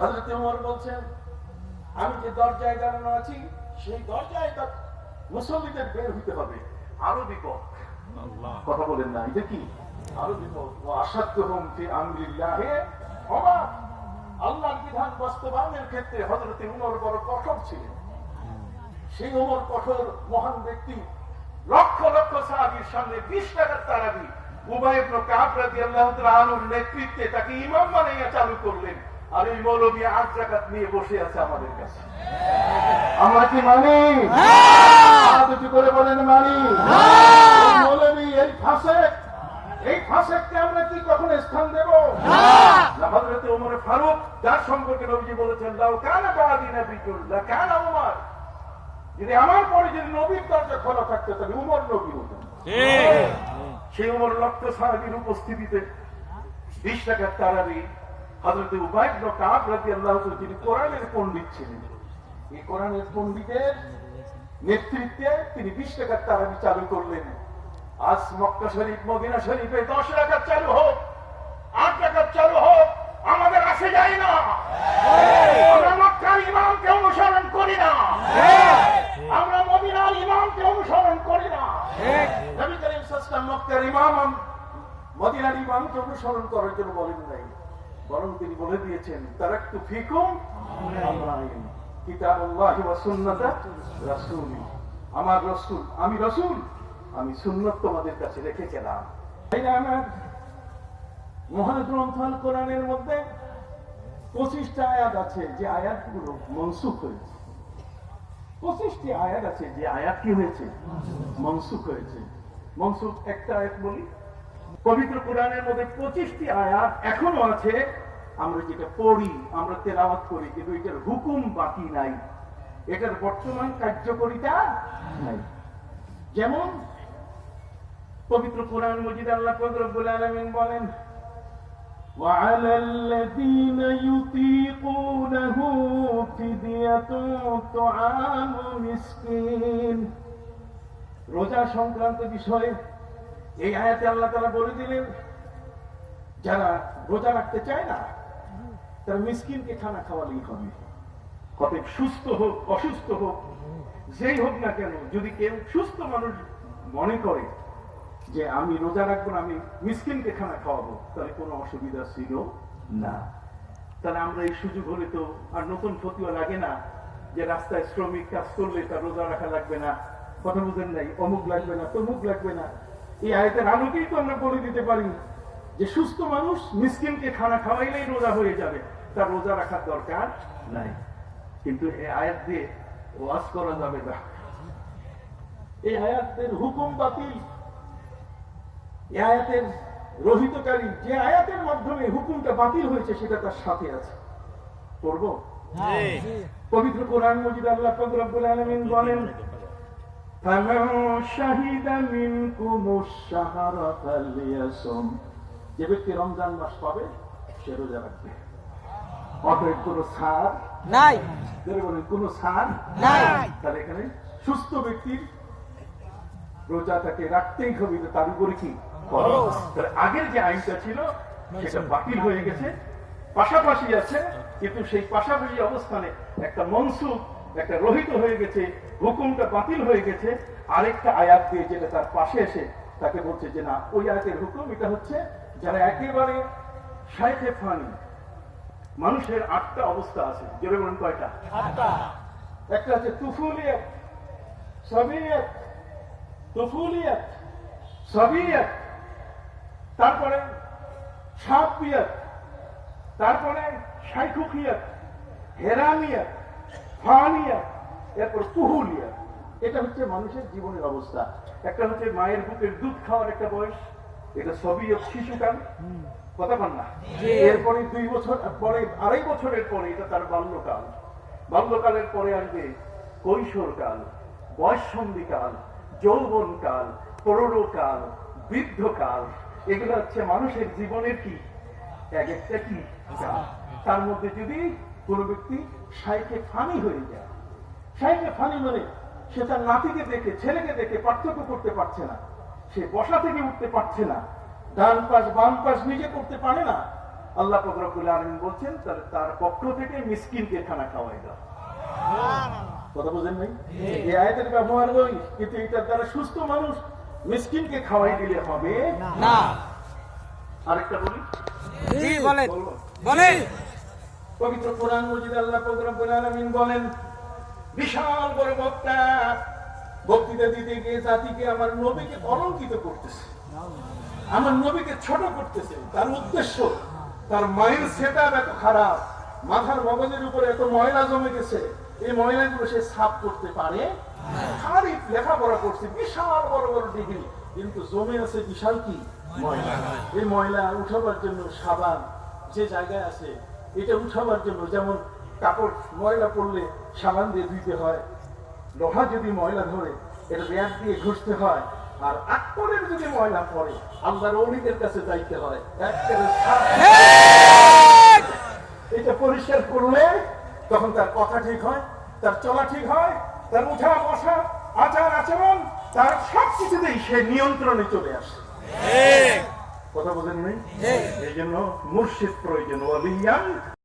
হজরত উমর বলছেন আমি যে দরজায় দাঁড়ানো আছি সেই দরজায় মুসল্লিদের বের হইতে হবে। আরও বিপদ। কথা বলেন না এটা কি? আরও বিপদ। আসাধ্য হোম আমরিল্লাহে অবাক আল্লাহর বিধান বাস্তবায়নের ক্ষেত্রে হজরত উমর বড় কঠোর ছিলেন। সেই উমর কঠোর মহান ব্যক্তি লক্ষ লক্ষ সাহাবীর সামনে বিশ টাকার তারাবি উবাই ইবনে কাব রাদিয়াল্লাহু তাআলা নেতৃত্বে তাকে ইমাম বানাইয়া চালু করলেন। আর মৌলবী আট রাকাত নিয়ে বসে আছে আমাদের কাছে। আমরা কি মানি? হাত করে বলেন মানি। মৌলবী এই ফাসেক এই ফাসেককে আমরা কি কখনো স্থান দেব? না হযরত ওমর ফারুক যার সম্পর্কে নবীজি বলেছেন লাউ কানা বাদি নবিয়ুল লা কানা ওমর যদি আমার পরে যদি নবীর দরজা খোলা থাকতো তাহলে উমর নবী হতেন। সেই উমর লক্ষ সাহাবীর উপস্থিতিতে বিশ টাকার তারাবি হজরত উবাইদ কাব রাজি আল্লাহ যিনি কোরআনের পণ্ডিত ছিলেন। এই কোরআনের পণ্ডিতের নেতৃত্বে তিনি বিশ টাকার তারাবি চালু করলেন। আজ মক্কা শরীফ, মদিনা শরীফে দশ টাকার চালু হোক, আট টাকার চালু হোক, আমাদের আসে যায় না। আমরা মক্কার ইমামকে অনুসরণ করি না। আমরা মদিনার ইমামকে অনুসরণ করি না। নবী করিম সাল্লাল্লাহু মক্কার ইমাম, মদিনার ইমামকে অনুসরণ করার জন্য বলেন নাই। বরং তিনি বলে দিয়েছেন আমার আমি আমি তোমাদের কাছে রেখে গেলাম। কোরআনের মধ্যে পঁচিশটা আয়াত আছে, যে আয়াতগুলো মনসুখ হয়েছে। পঁচিশটি আয়াত আছে, যে আয়াত কি হয়েছে? মনসুখ হয়েছে। মনসুখ একটা আয়াত বলি? পবিত্র কোরআনের মধ্যে পঁচিশটি আয়াত এখনো আছে আমরা যেটা পড়ি আমরা তেলাওয়াত করি কিন্তু এটার হুকুম বাকি নাই এটার বর্তমান কার্যকরিতা নাই যেমন পবিত্র কোরআন মজিদ আল্লাহ রব্বুল আলামিন বলেন وعلى الذين يطيقونه فدية طعام مسكين রোজা সংক্রান্ত বিষয়ে এই আয়াতে আল্লাহ তারা বলে দিলেন, যারা রোজা রাখতে চায় না, তারা মিসকিনকে খানা খাওয়ালেই হবে। অতএব সুস্থ হোক, অসুস্থ হোক, যেই হোক না কেন, যদি কেউ সুস্থ মানুষ মনে করে যে আমি রোজা রাখব আমি মিসকিনকে খানা খাওয়াবো, তাহলে কোনো অসুবিধা ছিল না। তাহলে আমরা এই সুযোগ হলে তো আর নতুন ফতুয়া লাগে না যে রাস্তায় শ্রমিক কাজ করলে তার রোজা রাখা লাগবে না, কথা বুঝেন নাই, অমুক লাগবে না, তমুক লাগবে না। এই আয়তের আলোকেই তো আমরা বলে দিতে পারি যে সুস্থ মানুষ মিসকিনকে খানা খাওয়াইলেই রোজা হয়ে যাবে। তার রোজা রাখার দরকার নাই। কিন্তু এই আয়াত দিয়ে ওয়াজ করা যাবে না। এই আয়াতের হুকুম বাতিল এই আয়াতের রহিতকারী যে আয়াতের মাধ্যমে হুকুমটা বাতিল হয়েছে সেটা তার সাথে আছে। করব পবিত্র কোরআন মজিদ আল্লাহ রব্বুল আলামিন বলেন فمن شهد منكم الشهر فليصم যে ব্যক্তি রমজান মাস পাবে সে রোজা রাখবে অতএব কোনো ছাড় নাই জোরে বলেন কোনো ছাড় নাই তাহলে এখানে সুস্থ ব্যক্তির রোজা তাকে রাখতেই হবে কিন্তু তার উপরে কি খরচ। তাহলে আগের যে আইনটা ছিল সেটা বাতিল হয়ে গেছে পাশাপাশি আছে কিন্তু সেই পাশাপাশি অবস্থানে একটা মনসুখ একটা রহিত হয়ে গেছে হুকুমটা বাতিল হয়ে গেছে আরেকটা আয়াত দিয়ে যেটা তার পাশে এসে তাকে বলছে যে না ওই আয়াতের হুকুম এটা হচ্ছে যারা একেবারে সাইফে ফানি মানুষের আটটা অবস্থা আছে। জোরে বলেন কয়টা? একটা হচ্ছে তুফুলিয়াত সবিয়ত তুফুলিয়াত সবিয়ত তারপরে সাপিয়ত তারপরে শাইখুকিয়ত হেরামিয়ত ফানিয়ত এরপর তুহুলিয়ত এটা হচ্ছে মানুষের জীবনের অবস্থা। একটা হচ্ছে মায়ের বুকের দুধ খাওয়ার একটা বয়স এটা সবিয়ত শিশুকাল। কথা বল না। এরপরে দুই বছর পরে আড়াই বছরের পরে এটা তার বাল্যকাল। বাল্যকালের পরে আসবে কৈশোরকাল বয়সন্ধিকাল যৌবনকাল প্রৌঢ়কাল বৃদ্ধকাল। এগুলো হচ্ছে মানুষের জীবনের কি? এক একটা কি? তার মধ্যে যদি কোনো ব্যক্তি সাইকে ফানি হয়ে যায়। সাইকে ফানি মানে সে তার নাতিকে দেখে ছেলেকে দেখে পার্থক্য করতে পারছে না। সে বসা থেকে উঠতে পারছে না। ডান পাশ বাম পাশ নিজে করতে পারে না। আল্লাহ ফকরবুল আলমিন বলছেন তার তার পক্ষ থেকে মিসকিনকে খানা খাওয়াই দাও। কথা বুঝেন নাই? এই আয়াতের ব্যবহার নই কিন্তু এটার দ্বারা সুস্থ মানুষ মিসকিনকে খাওয়াই দিলে হবে? না। আরেকটা বলি? বলেন। বলেন। পবিত্র কোরআন মজিদ আল্লাহ আলামিন বলেন, বিশাল বড় বক্তা বক্তৃতা দিতে গিয়ে জাতিকে আমার নবীকে কলঙ্কিত করতেছে। আমার নবীকে ছোট করতেছে। তার উদ্দেশ্য, তার মাইন্ড সেট এত খারাপ, মাথার মগজের উপরে এত ময়লা জমে গেছে। এই ময়লাগুলো সে সাফ করতে পারে? খালি লেখাপড়া করছে, বিশাল বড় বড় ডিগ্রি কিন্তু জমে আছে বিশাল কি? ময়লা। এই ময়লা উঠাবার জন্য সাবান যে জায়গায় আছে এটা উঠাবার জন্য যেমন কাপড়, ময়লা পড়লে সাবান দিয়ে ধুইতে হয়, লোহা যদি ময়লা ধরে, এটা ব্যাগ দিয়ে ঘষতে হয়, আর আকরের যদি ময়লা পড়ে, আল্লাহর অলিদের কাছে যাইতে হয় এটা পরিষ্কার করলে তখন তার কথা ঠিক হয়, তার চলা ঠিক হয়, তার উঠা বসা, আচার আচরণ, তার সবকিছুতেই সে নিয়ন্ত্রণে চলে আসে। কথা বোঝেন নাই এই জন্য মুর্শিদ প্রয়োজন।